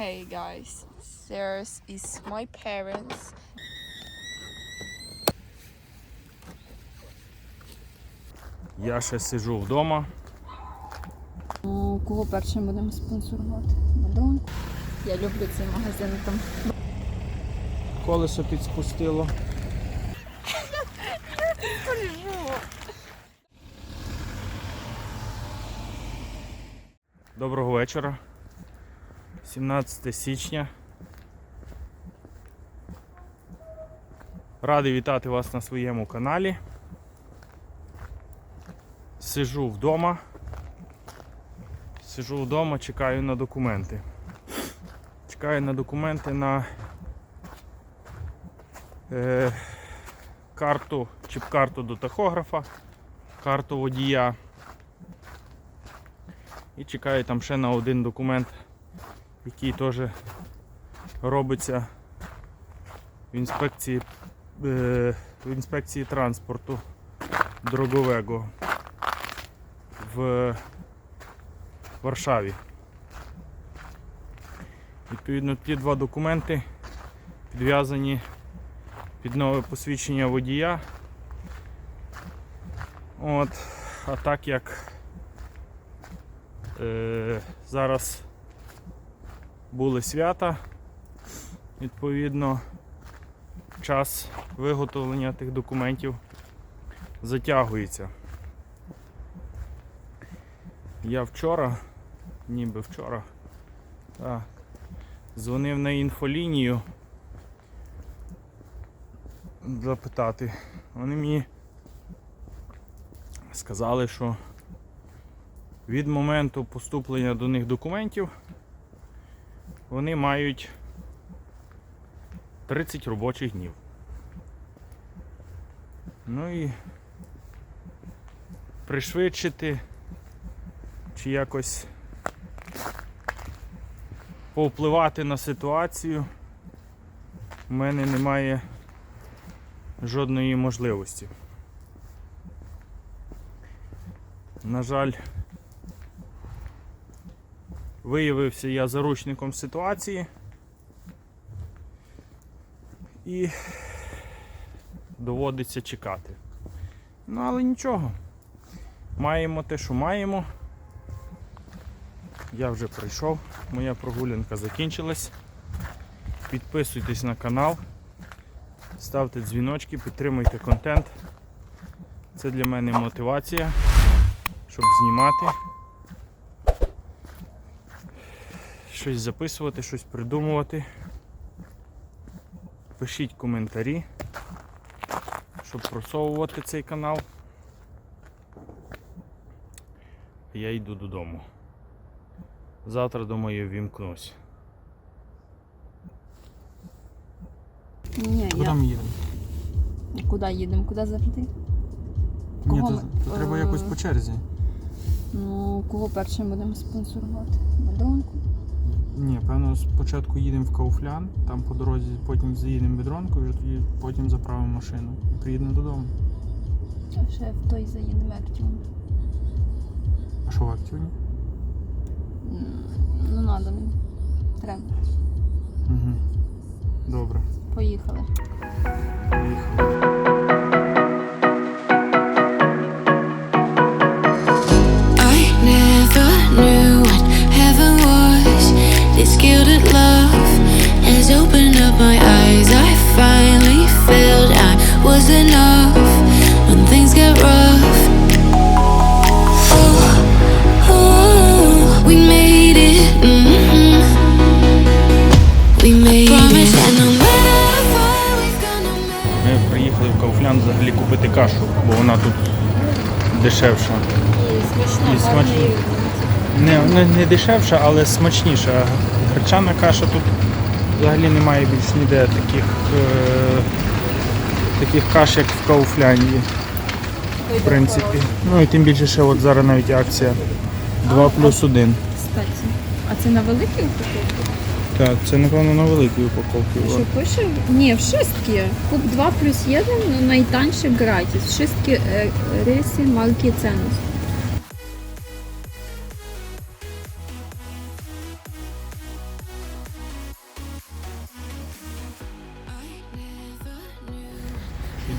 Okay, guys, there's is my parents. Я ще сижу вдома. Ну, Кого першим будемо спонсорувати? Мадонку. Я люблю цей магазин там. Колесо підспустило. Доброго вечора. 17 січня. Радий вітати вас на своєму каналі. Сижу вдома. Сижу вдома, чекаю на документи. Чекаю на документи на е, карту, чіп-карту до тахографа, карту водія. І чекаю там ще на один документ, який теж робиться в інспекції, е, в інспекції транспорту дорогового в Варшаві. Відповідно, ті два документи підв'язані під нове посвідчення водія. От, а так як е, зараз були свята, відповідно, час виготовлення тих документів затягується. Я вчора, ніби вчора, так, дзвонив на інфолінію запитати. Вони мені сказали, що від моменту поступлення до них документів вони мають 30 робочих днів. Ну і пришвидшити чи якось повпливати на ситуацію у мене немає жодної можливості. На жаль, виявився я заручником ситуації і доводиться чекати. Ну, але нічого. Маємо те, що маємо. Я вже прийшов, моя прогулянка закінчилась. Підписуйтесь на канал, ставте дзвіночки, підтримуйте контент. Це для мене мотивація, щоб знімати, щось записувати, щось придумувати. Пишіть коментарі, щоб просовувати цей канал. Я йду додому. Завтра, думаю, вімкнусь. Ні, Куди я... ми їдемо? Куди їдемо? Куди завжди? Ні, то, ми? то треба Е, якось по черзі. Ну, кого першим будемо спонсорувати? Мадонку. Ні, певно, спочатку їдемо в Кауфлян, там по дорозі потім заїдемо в Бідронку, і вже тоді потім заправимо машину і приїдемо додому. А ще в той заїдемо Актіон. А що в Актіоні? Ну, надо мені. Треба. Угу. Добре. Поїхали. Поїхали. This gilded love has opened up my eyes. I finally felt I was enough when things get rough. Oh, oh, we made it. mhm. We made Promise it. And no matter how far we've gone, no matter. Ми приїхали в Кауфлян взагалі купити кашу, бо вона тут дешевша. І І смачно. Не, не, не дешевша, але смачніша. Гречана каша тут взагалі немає більш ніде таких, е, таких каш, як в Кауфляні. В принципі. Ну і тим більше ще от зараз навіть акція 2 плюс 1. Кстати. А це на великій упаковці? Так, це напевно на великій упаковці. Що пише? Ні, wszystkie. Kup 2 плюс 1, no najtańszy gratis. Wszystkie e, rysy marki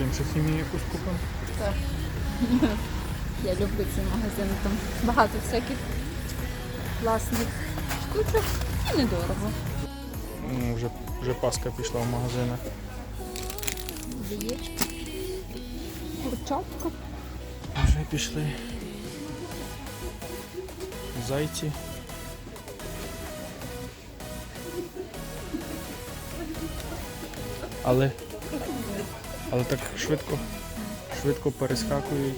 Підемо ще якусь купимо. Я люблю ці магазини, там багато всяких класних штучок і недорого. Ну, вже, вже Паска пішла в магазинах. Яєчко. Курчатка. Вже пішли. Зайці. Але, але так швидко, швидко перескакують.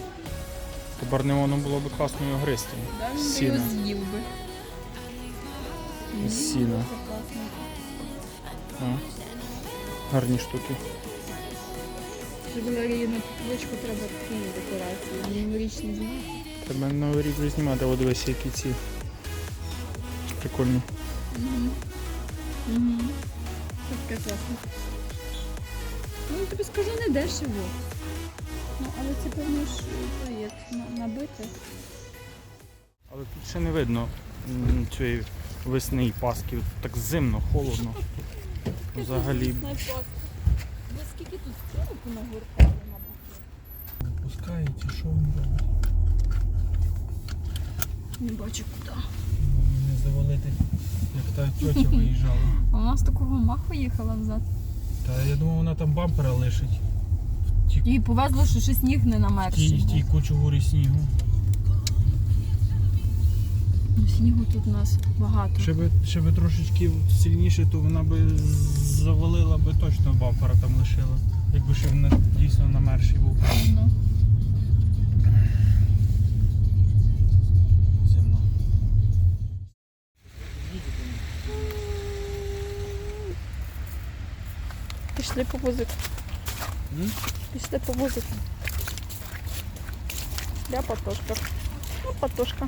Тепер не було б класно його гристи. Сіна. з'їв би. Сіна. А. Гарні штуки. Валерії на треба такі декорації. Новорічні знімати. Тебе на новий рік вже знімати, от дивися, які ці. Прикольні. Угу. Це таке класно. Ну, тобі скажу, не дешево. Ну, але це певно ж як набите. Але тут ще не видно м, цієї весни і паски. Так зимно, холодно. Взагалі. Ви скільки тут стінок нагортали, мабуть? Пускаєте, що він робить? Не бачу куди. Не завалити, як та тьотя виїжджала. А у нас такого маху їхала взад. Та я думав, вона там бампера лишить. В Їй повезло, що ще сніг не в тій, намерзший. в тій був. кучугурі снігу. Ну, Снігу тут у нас багато. Ще би, ще би трошечки сильніше, то вона би завалила би точно бампера там лишила. Якби ще він дійсно намерший був. Ну. Пішли по вузику. М? Пішли по вузику. Я патошка. Ну, патошка.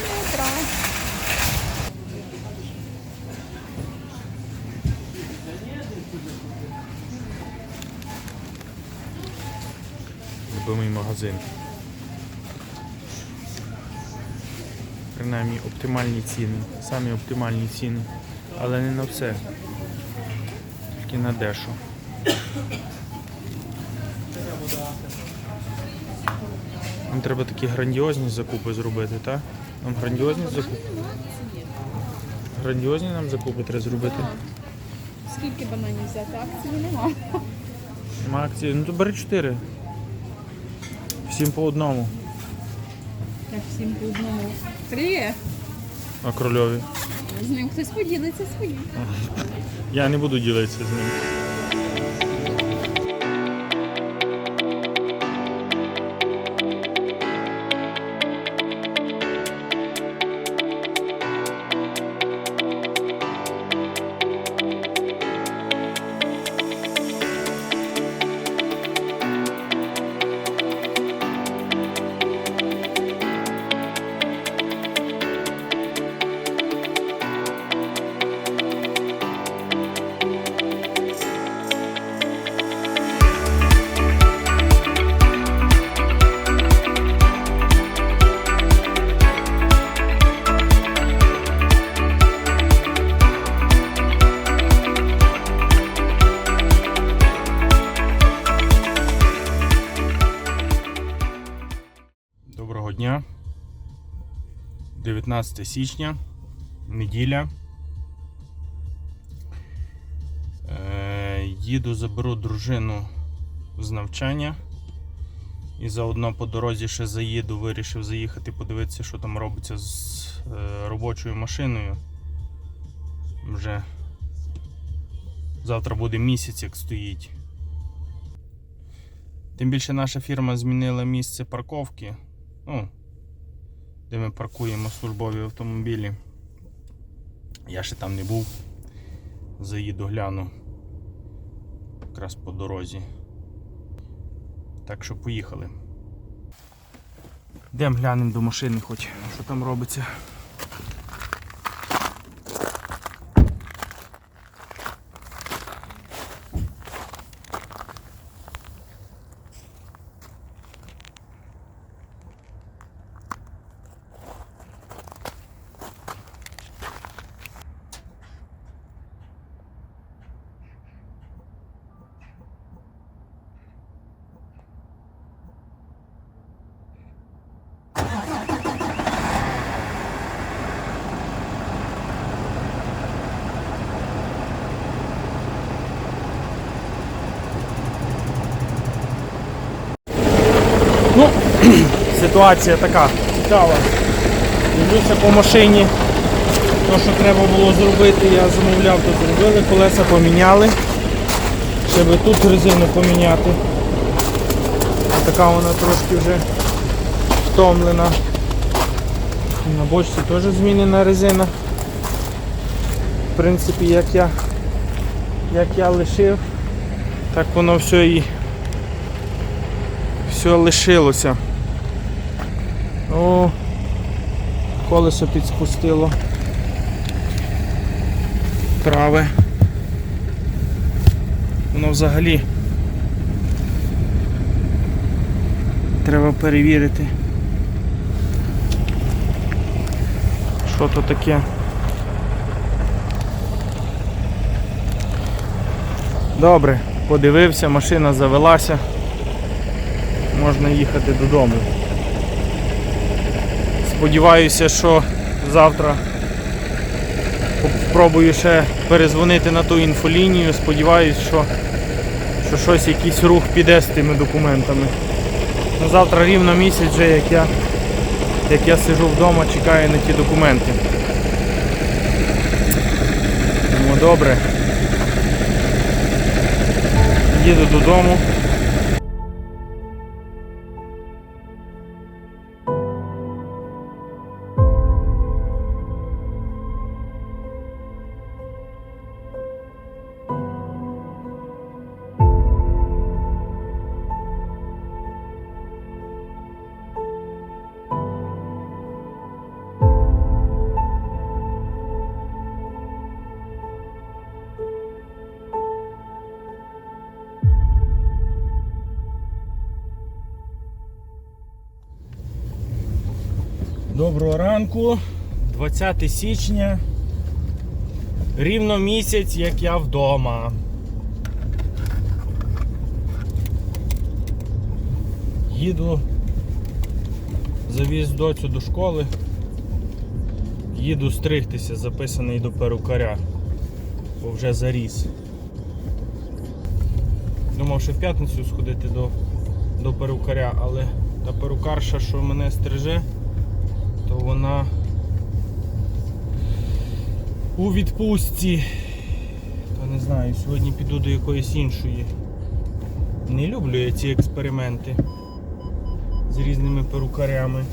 Добра. Любимий магазин. Принаймні оптимальні ціни. Самі оптимальні ціни. Але не на все. Тільки на дещо. Нам треба такі грандіозні закупи зробити, так? Нам грандіозні закупи. Грандіозні нам закупи треба зробити. Скільки бананів взяти? Акції нема. Нема акції. Ну то бери 4. Всім по одному. Як всім по одному. Три. А крольові. З ним хтось поділиться своїм. Я не буду ділитися з ним. 19 січня, неділя. Е, їду, заберу дружину з навчання. І заодно по дорозі ще заїду, вирішив заїхати подивитися, що там робиться з е, робочою машиною. Вже завтра буде місяць, як стоїть. Тим більше наша фірма змінила місце парковки. Ну, де ми паркуємо службові автомобілі. Я ще там не був. Заїду гляну. Якраз по дорозі. Так що поїхали. Йдемо глянемо до машини хоч, що там робиться. Ситуація така цікава. Дивлюся по машині. То, що треба було зробити, я замовляв, то зробили, колеса поміняли. Ще би тут резину поміняти. Така вона трошки вже втомлена. На бочці теж змінена резина. В принципі, як я, як я лишив, так воно все і все лишилося. О, колесо підспустило. Праве. Воно взагалі треба перевірити. Що то таке? Добре, подивився, машина завелася. Можна їхати додому. Сподіваюся, що завтра спробую ще перезвонити на ту інфолінію. Сподіваюся, що, що щось, якийсь рух піде з тими документами. Ну, завтра рівно місяць вже, як я, як я сижу вдома, чекаю на ті документи. Тому добре. Їду додому. Доброго ранку, 20 січня. Рівно місяць, як я вдома. Їду, завіз доцю до школи. Їду стригтися, записаний до перукаря, бо вже заріс. Думав, що в п'ятницю сходити до, до перукаря, але та перукарша, що мене стриже, то вона у відпустці. То не знаю, сьогодні піду до якоїсь іншої. Не люблю я ці експерименти з різними перукарями.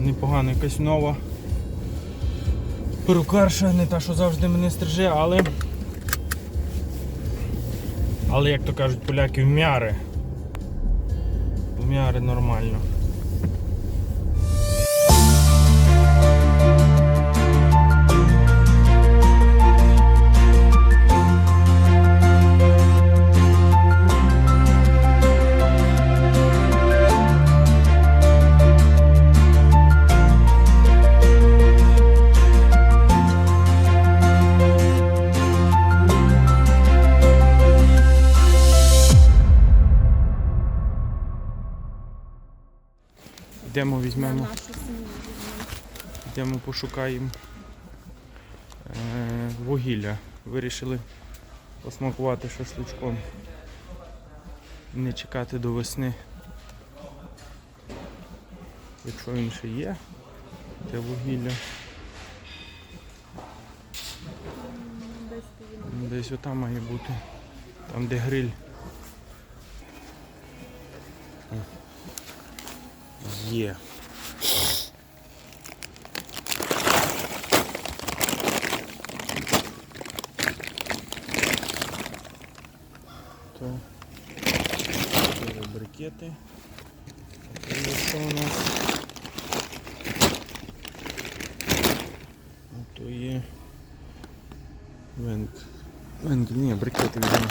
Непогана якась нова перукарша, не та, що завжди мене стриже, але. Але, як то кажуть поляки, в м'яри. В нормально. Йдемо візьмемо. Йдемо пошукаємо е, вугілля. Вирішили посмакувати шашличком. Не чекати до весни. Якщо він ще є, те вугілля. Десь отам має бути. Там де гриль. Є. То брикети. Що у нас? А То є венк. Венк, ні, брикети візьмемо.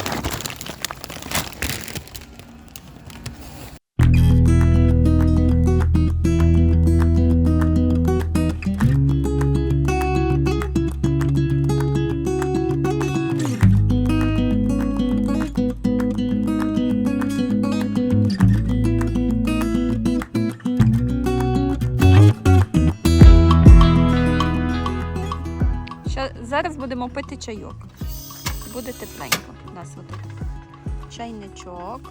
Чайок. Буде тепленько у нас отут. чайничок.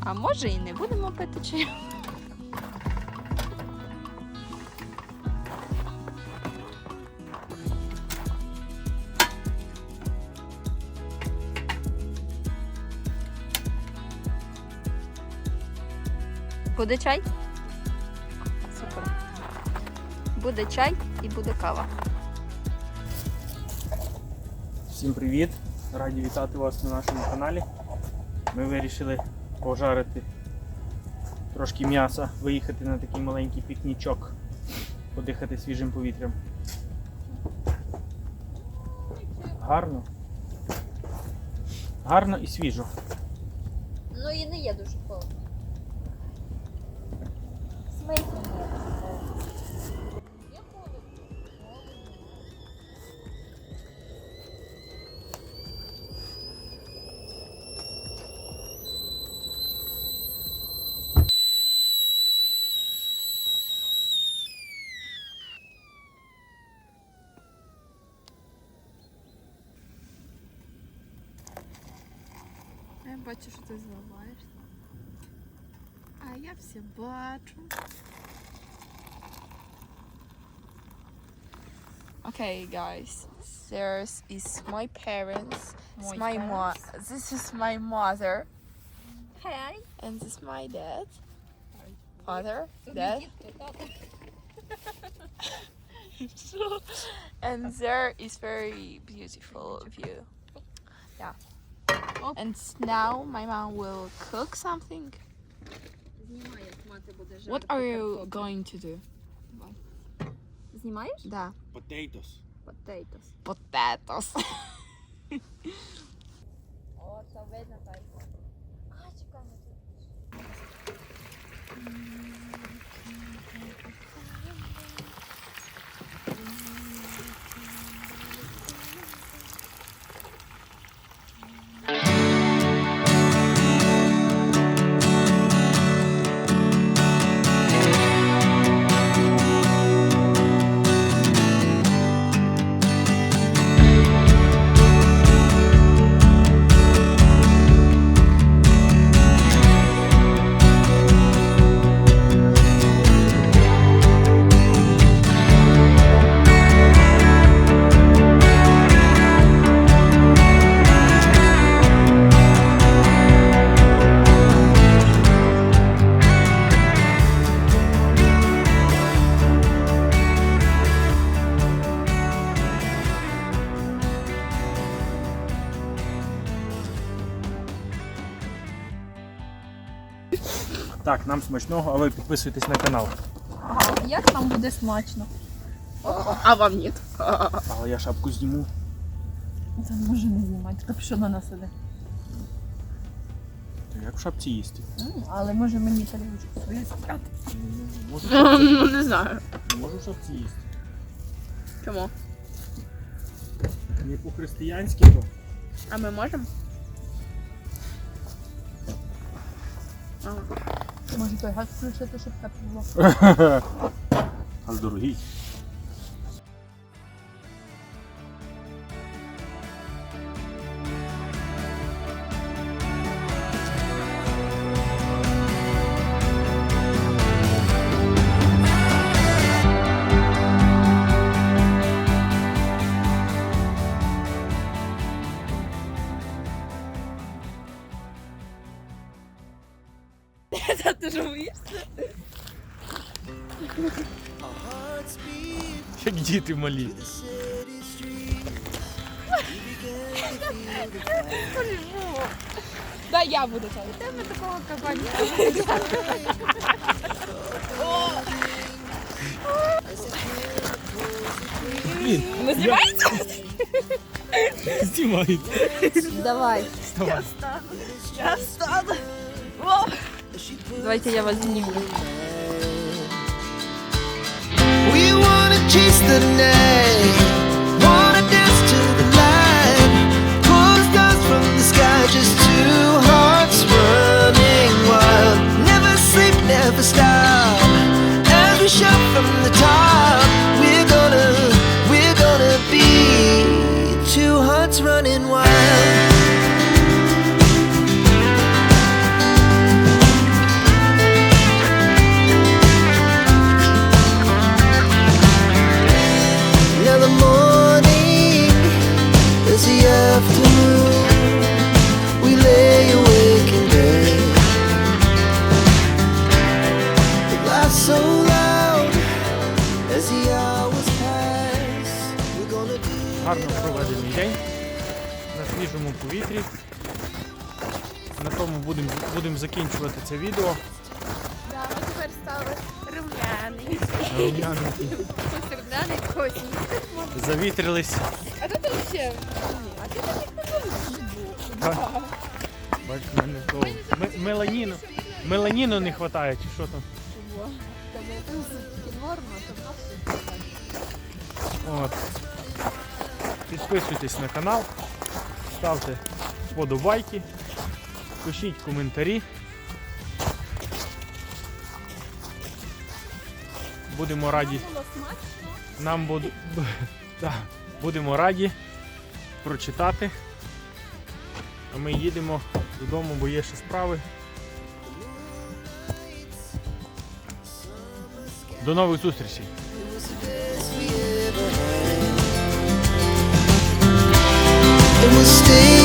А може і не будемо пити чай. Буде чай? Супер. Буде чай і буде кава. Всім привіт! Раді вітати вас на нашому каналі. Ми вирішили пожарити трошки м'яса, виїхати на такий маленький пікнічок, подихати свіжим повітрям. Гарно. Гарно і свіжо. бачу, що ти зливаєш. А я все бачу. Okay, guys. There's is my parents. It's my mo- This is my mother, Хай. and this is my dad. Father, dad. and there is very beautiful view. Yeah. And now my mom will cook something. What are you going to do? Знімаєш? Да. Potatoes. Potatoes. Potatoes. О, то видно так. Так, нам смачного, а ви підписуйтесь на канал. Як нам буде смачно? А вам нет. Але я шапку зніму. Це може не знімати, капюшона на себе. То Як в шапці їсти? М, Але може мені тарілочку свою спрятати. Можу в шапці, Ну не знаю. можу в шапці їсти. Чому? Не по-християнськи, то. А ми можемо? Ага. Може той газ включити, щоб так було. Газ дорогий. Ти діти малі. Да, я буду це. Тебе такого кабаня. Блін, Не знімається? знімають. Давай. Вставай. Давайте я вас зніму. Chase the night, це відео. Да, ми тепер стали рум'яні. Рум'яненькі. Сердяний косі. Завітрились. А тут вообще... А ти Бач, в мене то м- меланіну. Меланіну не вистачає, чи що там? норма, то От. Підписуйтесь на канал, ставте вподобайки, пишіть коментарі. Будемо раді. Нам буду... да, будемо раді прочитати. А ми їдемо додому, бо є ще справи. До нових зустрічей! And we'll stay